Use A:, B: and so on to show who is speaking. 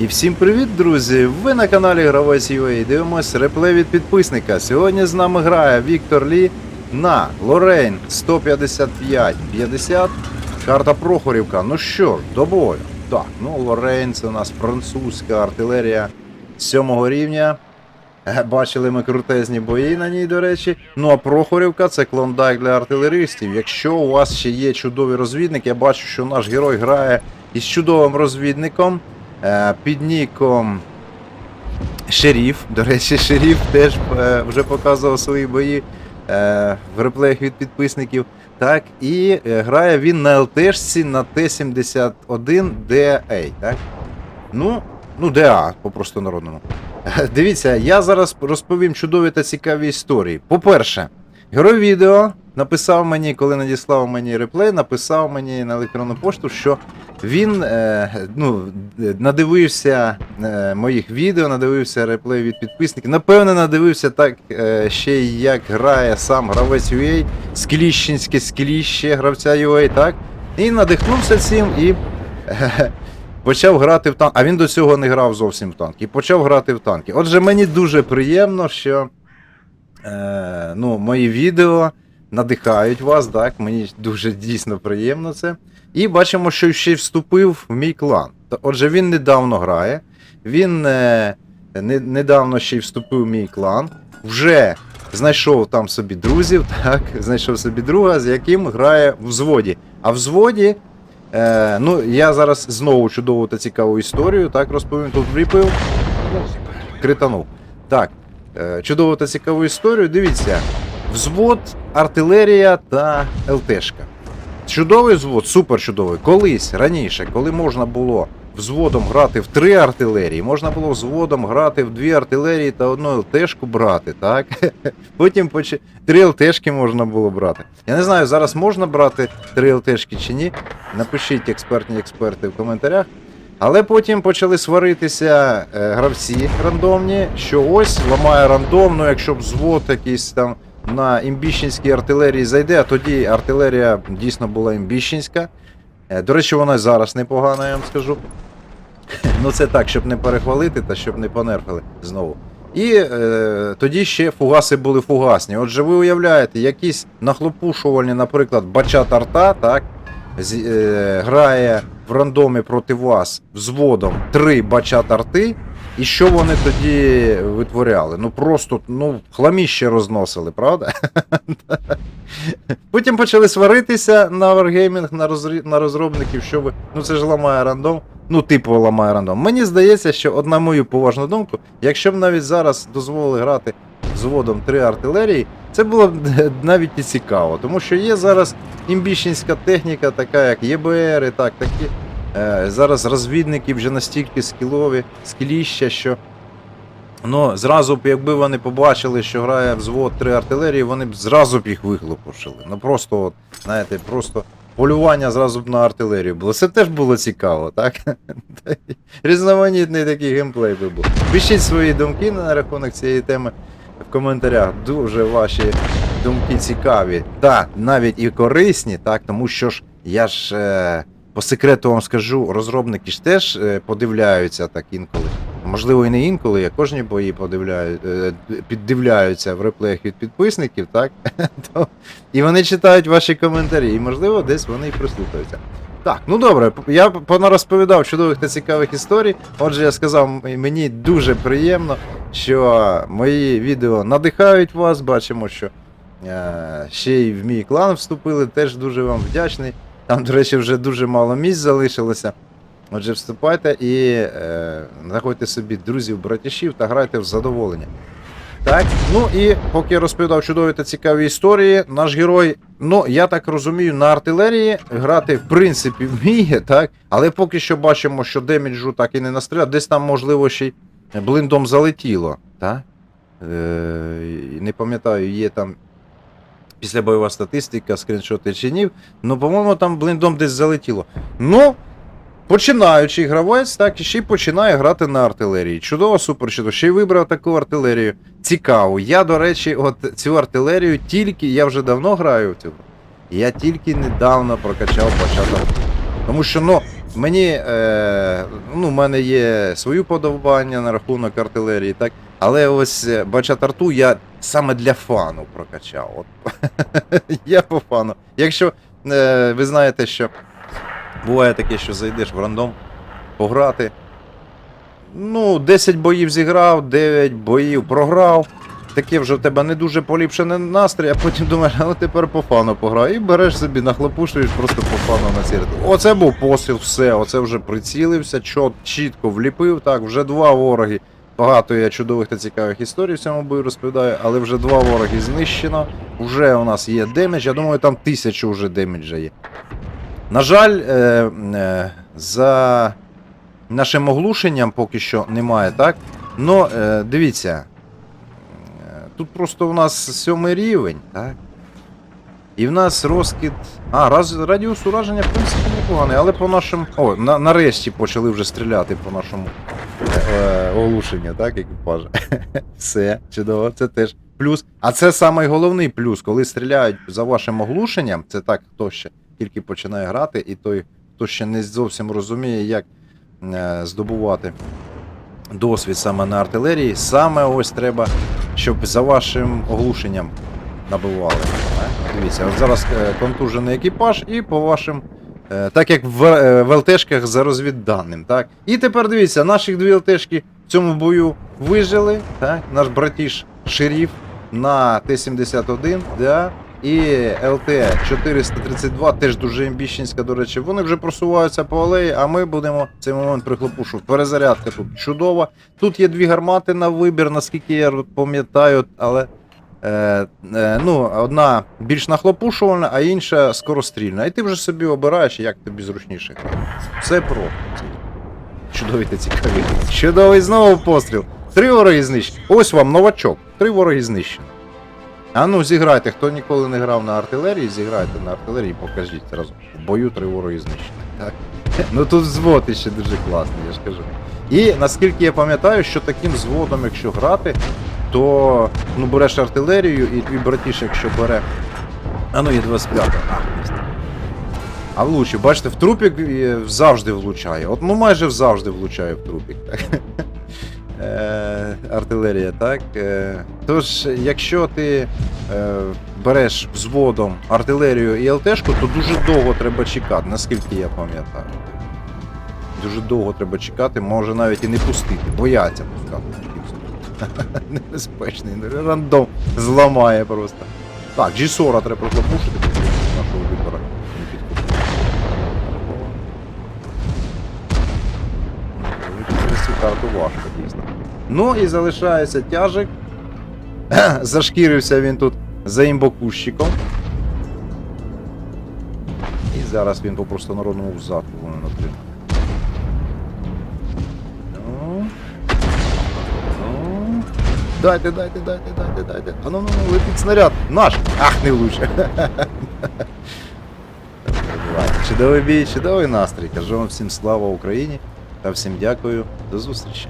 A: І всім привіт, друзі! Ви на каналі Гравець UA. Дивимось реплей від підписника. Сьогодні з нами грає Віктор Лі на Лорейн 155-50. Карта Прохорівка. Ну що до бою. Так, ну Лорейн це у нас французька артилерія 7 рівня. Е, Бачили ми крутезні бої на ній, до речі. Ну а Прохорівка це клондайк для артилеристів. Якщо у вас ще є чудові розвідники, я бачу, що наш герой грає із чудовим розвідником під ніком Шеріф. До речі, Шеріф теж е, вже показував свої бої е, в реплеях від підписників. Так, і е, грає він на ЛТшці на Т-71DA. Так? Ну, ну, ДА, по-просто народному. Дивіться, я зараз розповім чудові та цікаві історії. По-перше, герой відео написав мені, коли надіслав мені реплей, написав мені на електронну пошту, що він е, ну, надивився е, моїх відео, надивився реплей від підписників. Напевне, надивився так е, ще як грає сам гравець UA, скліщенське скліще гравця UA, так? І надихнувся цим і. Е, Почав грати в танк, а він до цього не грав зовсім в танк. І почав грати в танки. Отже, мені дуже приємно, що е, ну, мої відео надихають вас, так? Мені дуже дійсно приємно це. І бачимо, що ще й вступив в мій клан. Отже, він недавно грає, він е, не, недавно ще й вступив в мій клан, вже знайшов там собі друзів, так, знайшов собі друга, з яким грає в взводі. А в взводі Е, ну, я зараз знову чудову та цікаву історію, так розповім. Тут вліпив. Кританув. Так. Е, чудову та цікаву історію. Дивіться. Взвод, артилерія та ЛТшка. Чудовий взвод, супер чудовий. Колись раніше, коли можна було взводом грати в три артилерії, можна було взводом грати в дві артилерії та одну ЛТшку брати, так? Потім поч... три ЛТшки можна було брати. Я не знаю, зараз можна брати три ЛТшки чи ні. Напишіть експертні експерти в коментарях. Але потім почали сваритися е, гравці рандомні, що ось ламає рандом, ну якщо б взвод якийсь там на імбіщенській артилерії зайде, а тоді артилерія дійсно була імбіщенська. Е, До речі, вона зараз непогана, я вам скажу. Ну це так, щоб не перехвалити та щоб не понерфили знову. І е, тоді ще фугаси були фугасні. Отже, ви уявляєте, якісь нахлопушувальні, наприклад, бачат арта, так, з, е, грає в рандомі проти вас взводом три бачат арти, і що вони тоді витворяли? Ну просто ну, хламіще розносили, правда? Потім почали сваритися на Wargaming, на, розрі... на розробників, що ви. Ну це ж ламає рандом. Ну, типу ламає рандом. Мені здається, що от на мою поважну думку, якщо б навіть зараз дозволили грати взводом три артилерії, це було б навіть і цікаво. Тому що є зараз імбіщенська техніка, така як ЄБР, і так, такі. Е, зараз розвідники вже настільки скілові, скіліща, що. Ну, зразу б, якби вони побачили, що грає взвод три артилерії, вони б зразу б їх виглупушили. Ну просто, от, знаєте, просто полювання зразу б на артилерію було. Це теж було цікаво, так? Різноманітний такий геймплей би був. Пишіть свої думки на рахунок цієї теми в коментарях. Дуже ваші думки цікаві. Та навіть і корисні, так, тому що ж я ж. Е... По секрету вам скажу, розробники ж теж е, подивляються так інколи. Можливо, і не інколи, я кожні бої подивляю, е, піддивляються в реплеях від підписників, так? І вони читають ваші коментарі, і можливо, десь вони і прислухаються. Так, ну добре, я понарозповідав чудових та цікавих історій. Отже, я сказав, мені дуже приємно, що мої відео надихають вас. Бачимо, що е, ще й в мій клан вступили. Теж дуже вам вдячний. Там, до речі, вже дуже мало місць залишилося. Отже, вступайте і е, знаходьте собі друзів, братішів та грайте в задоволення. Так, ну і поки я розповідав чудові та цікаві історії, наш герой, ну я так розумію, на артилерії грати в принципі вміє, так? Але поки що бачимо, що деміджу так і не настріляв. Десь там, можливо, ще й блиндом залетіло. Так? Е, не пам'ятаю, є там після бойова статистика, скріншоти чинів. Ну, по-моєму, там блиндом десь залетіло. Ну, починаючий гравець, так, і ще й починає грати на артилерії. Чудово, супер чудово. Ще й вибрав таку артилерію. Цікаво. Я, до речі, от цю артилерію тільки, я вже давно граю в цю. Я тільки недавно прокачав початок. Тому що, ну, Мені, е, ну, в мене є свої подобання на рахунок артилерії, так? Але ось е, бачат арту я саме для фану прокачав. От. я по фану. Якщо е, ви знаєте, що буває таке, що зайдеш в рандом пограти. Ну, 10 боїв зіграв, 9 боїв програв. Таке вже в тебе не дуже поліпшений настрій, а потім думаєш, а ну тепер по фану пограю. І береш собі, нахлопушуєш просто по фану на націлити. Оце був постріл, все, оце вже прицілився, чот, чітко вліпив. Так, вже два вороги. Багато я чудових та цікавих історій в цьому бою розповідаю, але вже два вороги знищено. Вже у нас є демедж, я думаю, там тисячу вже демеджа є. На жаль, е, е, за нашим оглушенням поки що немає, так? Ну, е, дивіться. Е, Тут просто у нас сьомий рівень, так? І в нас розкид. А, раз, радіус ураження, в принципі, непоганий, але по нашим. О, на, нарешті почали вже стріляти по нашому е, е, так, екіпажа. Все, чудово, це теж плюс. А це самий головний плюс, коли стріляють за вашим оглушенням, це так, хто ще тільки починає грати, і той, хто ще не зовсім розуміє, як е, здобувати досвід саме на артилерії, саме ось треба, щоб за вашим оглушенням набивали. Дивіться, от зараз е, контужений екіпаж, і по вашим. Е, Так як в, е, в ЛТшках за розвідданим, так? І тепер дивіться, наші дві ЛТшки в цьому бою вижили, так? Наш братіш шеріф на Т-71, да? і ЛТ-432, теж дуже імбіщенська, до речі, вони вже просуваються по алеї, а ми будемо цей момент прихлопушу. Перезарядка тут чудова. Тут є дві гармати на вибір, наскільки я пам'ятаю, але е, е, ну, одна більш нахлопушувальна, а інша скорострільна. І ти вже собі обираєш, як тобі зручніше. Все про. Чудовий та цікавий. Чудовий знову постріл. Три вороги знищені. Ось вам новачок. Три вороги знищені. А ну зіграйте, хто ніколи не грав на артилерії, зіграйте на артилерії, покажіть разом. В бою три вороги знищені. Так. Ну тут взвод ще дуже класний, я ж кажу. І наскільки я пам'ятаю, що таким взводом, якщо грати, то ну, береш артилерію, і твій братіш, якщо бере. А ну є 25. А, а влучив, бачите, в трупік завжди влучає. От ну майже завжди влучає в трупік. Так? Е, артилерія, так? Е, тож, якщо ти е, береш взводом артилерію і ЛТшку, то дуже довго треба чекати, наскільки я пам'ятаю. Дуже довго треба чекати, може навіть і не пустити, бояться пускати. Небезпечний, рандом зламає просто. Так, G40 треба прослабушити нашого вибора. Карту важко, дійсно. Ну і залишається тяжик. Зашкірився він тут за імбокущиком. І зараз він по простонародному взаку воно отримає. Дайте, дайте, дайте, дайте, дайте. А ну ну ну, летить снаряд. Наш! Ах, не лучше. Чудовий бій, чудовий настрій. Кажу вам всім слава Україні та всім дякую. До зустрічі.